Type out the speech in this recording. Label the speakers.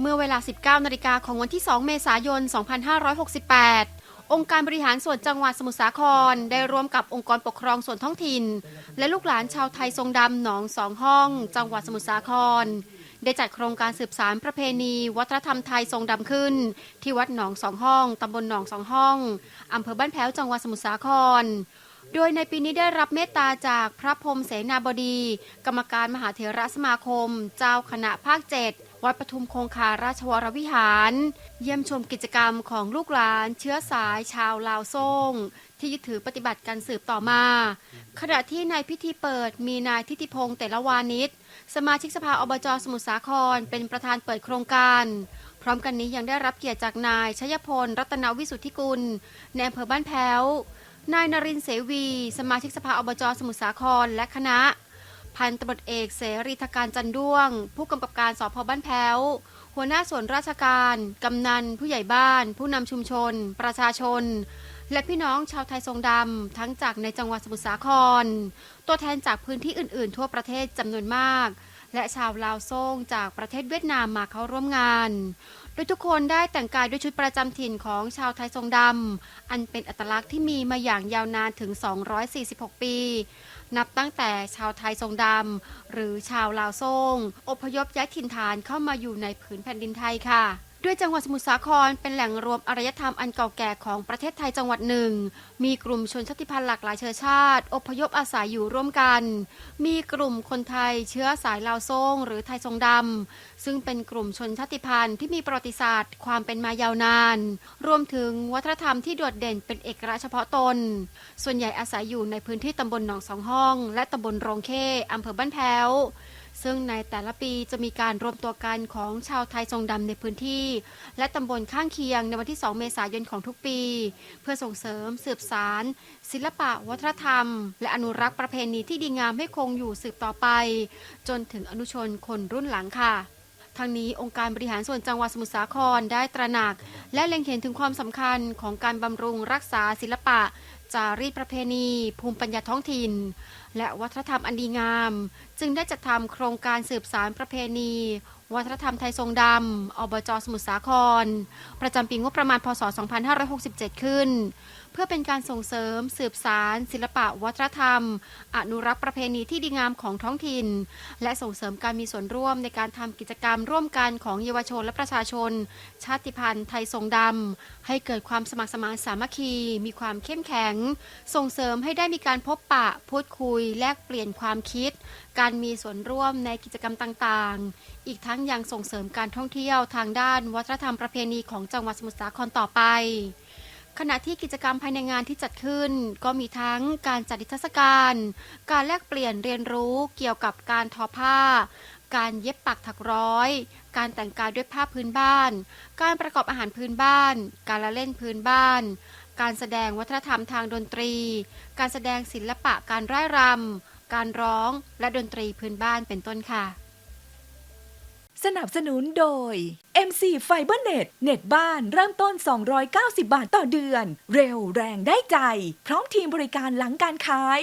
Speaker 1: เมื่อเวลา 19นาฬิกาของวันที่ 2 เมษายน 2568 องค์การบริหารส่วนจังหวัดสมุทรสาคร ได้ร่วมกับองค์กรปกครองส่วนท้องถิ่น และลูกหลานชาวไทยทรงดำหนองสองห้อง จังหวัดสมุทรสาคร ได้จัดโครงการสืบสารประเพณี วัฒนธรรมไทยทรงดำขึ้น ที่วัดหนองสองห้องตำบลหนองสองห้องอำเภอบ้านแพ้วจังหวัดสมุทรสาครโดยในปีนี้ได้รับเมตตาจากพระพรมเสนาบดี กรรมการมหาเถรสมาคม เจ้าคณะภาคเจ็ด วัดปทุมคงคาราชวรวิหาร เยี่ยมชมกิจกรรมของลูกหลาน เชื้อสายชาวลาวซ่ง ที่ยึดถือปฏิบัติการสืบต่อมา ขณะที่ในพิธีเปิดมีนายทิติพงษ์แต่ละวานิชสมาชิกสภาอบจสมุทรสาครเป็นประธานเปิดโครงการพร้อมกันนี้ยังได้รับเกียรติจากนายชยพล รัตนวิสุทธิกุลในอำเภอบ้านแพ้ว นายนรินเสวี สมาชิกสภาอบจสมุทรสาครและคณะ พันตำรวจเอกเสรีธการจันด้วง ผู้กำกับการสพบ้านแพ้ว หัวหน้าส่วนราชการ กำนัน ผู้ใหญ่บ้าน ผู้นำชุมชน ประชาชน และพี่น้องชาวไทยทรงดำ ทั้งจากในจังหวัดสมุทรสาคร ตัวแทนจากพื้นที่อื่น ๆ ทั่วประเทศจำนวนมาก และชาวลาวโซ่งจากประเทศเวียดนามมาเข้าร่วมงาน โดยทุกคนได้แต่งกายด้วยชุดประจำถิ่นของชาวไทยทรงดำ อันเป็นอัตลักษณ์ที่มีมาอย่างยาวนานถึง 246 ปี นับตั้งแต่ชาวไทยทรงดำ หรือชาวลาวโซ่งอพยพย้ายถิ่นฐานเข้ามาอยู่ในผืนแผ่นดินไทยค่ะ ด้วยจังหวัดสมุทรสาครเป็นแหล่งรวมอารยธรรมอันเก่าแก่ของประเทศไทยจังหวัดหนึ่ง มีกลุ่มชนชาติพันธุ์หลากหลายเชื้อชาติ อพยพอาศัยอยู่ร่วมกัน มีกลุ่มคนไทยเชื้อสายลาวโซงหรือไทยทรงดำ ซึ่งเป็นกลุ่มชนชาติพันธุ์ที่มีประวัติศาสตร์ ความเป็นมายาวนาน รวมถึงวัฒนธรรมที่โดดเด่นเป็นเอกลักษณ์เฉพาะตน ส่วนใหญ่อาศัยอยู่ในพื้นที่ตำบลหนองสองห้อง และตำบลโรงเข้อำเภอบ้านแพ้ว ซึ่งในแต่ละปีจะมีการรวมตัวกันของชาวไทยทรงดำในพื้นที่ และตำบลข้างเคียงในวันที่ 2 เมษายนของทุกปี เพื่อส่งเสริมสืบสาร ศิลปะวัฒนธรรม และอนุรักษ์ประเพณีที่ดีงามให้คงอยู่สืบต่อไป จนถึงอนุชนคนรุ่นหลังค่ะทางนี้องค์การบริหารส่วนจังหวัดสมุทรสาครได้ตระหนัก และเล็งเห็นถึงความสำคัญของการบำรุงรักษาศิลปะ จารีตประเพณี ภูมิปัญญาท้องถิ่น และวัฒนธรรมอันดีงาม จึงได้จัดทำโครงการสืบสารประเพณี วัฒนธรรมไทยทรงดำอบจสมุทรสาคร ประจำปีงบประมาณพศ 2567 ขึ้น เพื่อเป็นการส่งเสริมสืบสาร ศิลปะวัฒนธรรม อนุรักษ์ประเพณีที่ดีงามของท้องถิ่น และส่งเสริมการมีส่วนร่วมในการทำกิจกรรมร่วมกันของเยาวชนและประชาชน ชาติพันธุ์ไทยทรงดำให้เกิดความสมัครสมานสามัคคี มีความเข้มแข็งส่งเสริมให้ได้มีการพบปะ พูดคุย แลกเปลี่ยนความคิด การมีส่วนร่วมในกิจกรรมต่างๆ อีกทั้งยังส่งเสริมการท่องเที่ยวทางด้านวัฒนธรรมประเพณีของจังหวัดสมุทรสาครต่อไปขณะที่กิจกรรมภายในงานที่จัดขึ้น ก็มีทั้งการจัดนิทรรศการ การแลกเปลี่ยนเรียนรู้เกี่ยวกับการทอผ้า การเย็บปักถักร้อย การแต่งกายด้วยผ้าพื้นบ้าน การประกอบอาหารพื้นบ้าน การละเล่นพื้นบ้าน การแสดงวัฒนธรรมทางดนตรี การแสดงศิลปะการร่ายรำ การร้องและดนตรีพื้นบ้านเป็นต้นค่ะ
Speaker 2: สนับสนุนโดย MC FiberNet เน็ตบ้านเริ่มต้น 290 บาทต่อเดือน เร็วแรงได้ใจ พร้อมทีมบริการหลังการขาย